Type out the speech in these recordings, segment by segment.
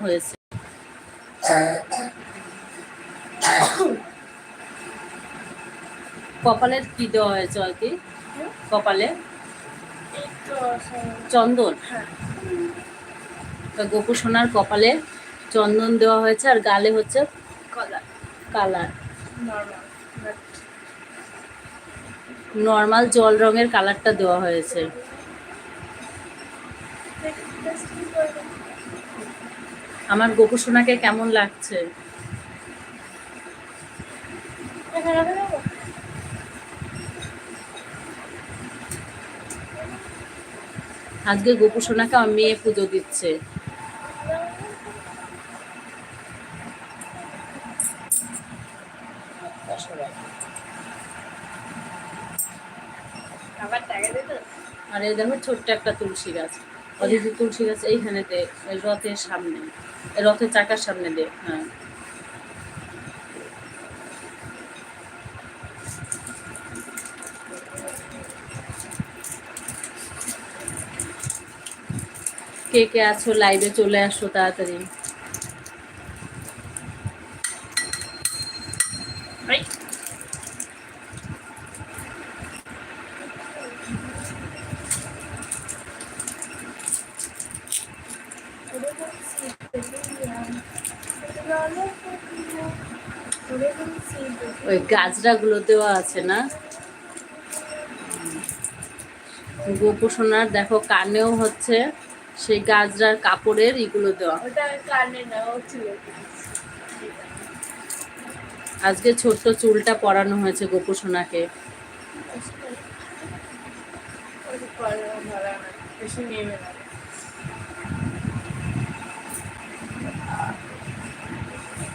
হয়েছে কপালের কি দেওয়া হয়েছে আর কি? কপালে? চন্দন। গোপু সোনার কপালে চন্দন দেওয়া হয়েছে আর গালে হচ্ছে কালার। নর্মাল জল রঙের কালারটা দেওয়া হয়েছে। আমার গোপু সোনাকে কেমন লাগছে? আজকে গোপু সোনাকে আমার মেয়ে পুজো দিচ্ছে। আর দেখো ছোট্ট একটা তুলসী গাছ। অদিতি তুলসী গাছ এইখানেতে ওই রথের সামনে রথের চাকার সামনে দে হ্যাঁ। কে কে আছো লাইভে চলে আসো তাড়াতাড়ি। ওই গাজরাগুলো দেওয়া আছে না? গোপু সোনার দেখো কানেও হচ্ছে সেই গাজরার কাপড়ের ইগুলো দেওয়া। আজকে ছোট্ট চুলটা পরানো হয়েছে গোপু সোনাকে বেশি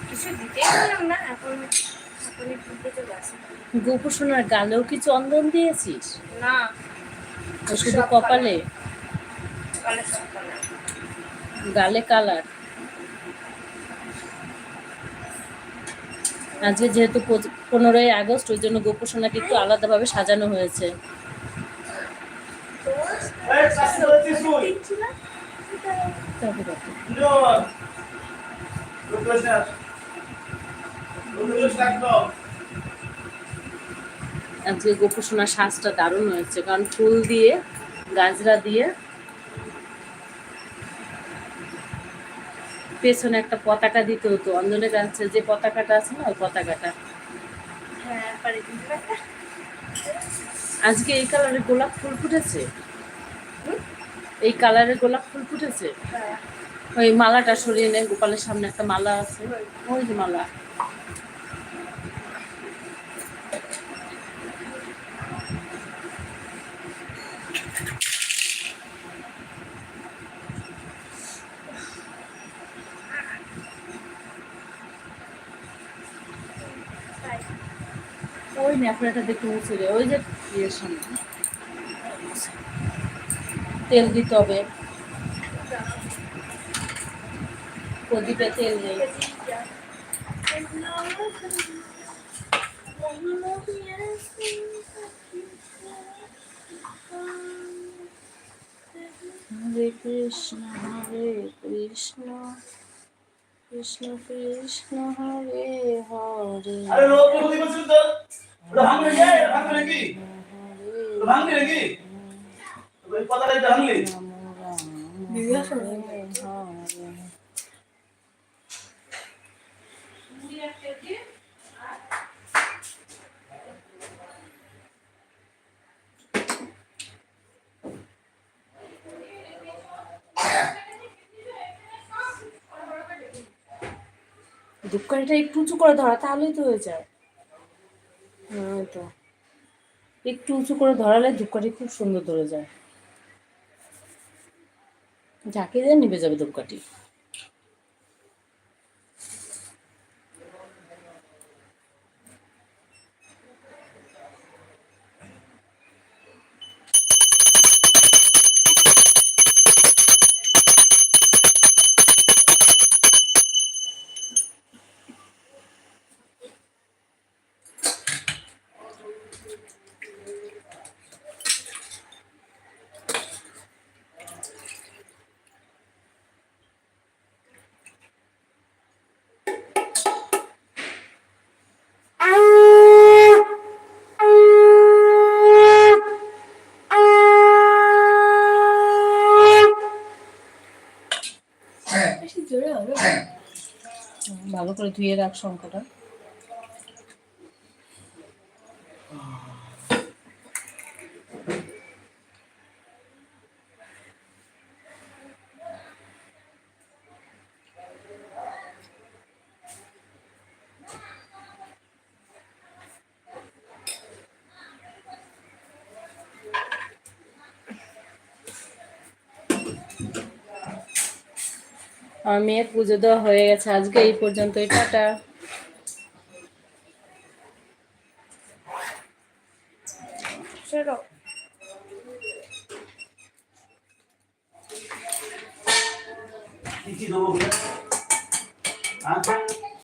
কিছু না এখন গোপু সোনার গালেও কি চন্দন দিয়েছিস? না। শুধু কপালে? গালে কালার আজকে যেহেতু পনেরোই আগস্ট, ওই জন্য গোপু সোনাকে একটু আলাদাভাবে সাজানো হয়েছে। আজকে গোপু সোনার সাজটা দারুণ হয়েছে, কারণ ফুল দিয়ে গাজরা দিয়ে পেছনে একটা পতাকা দিতে হতো। অঞ্জনের কাছে যে পতাকাটা আছে না ওই পতাকাটা। হ্যাঁ আজকে এই কালারে গোলাপ ফুল ফুটেছে? এই কালারে গোলাপ ফুল ফুটেছে? হ্যাঁ। ওই মালাটা সরিয়ে নে গোপালের সামনে একটা মালা আছে। ওই যে মালা। ওই ন্যাকড়াটা দেখে মুছে রে ওই যে ইয়ের সামনে তেল দিতে হবে। প্রদীপে তেল নেই। হরে কৃষ্ণ হরে কৃষ্ণ। কৃষ্ণ কৃষ্ণ, হরে হরে। ওটা নাকি নাকি পাতাটা ভাঙলি দুঃখটা একটু উঁচু করে ধরা তাহলেই তো হয়ে যায়। তো একটু উঁচু করে ধরালে ধূপকাঠি খুব সুন্দর ধরে যায়। ঝাঁকি দিয়ে নিভে যাবে ধূপকাঠি। ভালো করে ধুয়ে রাখ শঙ্কাটা আমার মেয়ের পুজো দেওয়া হয়ে গেছে। আজকে এই পর্যন্ত টাটা। কি কি দেবো? হ্যাঁ?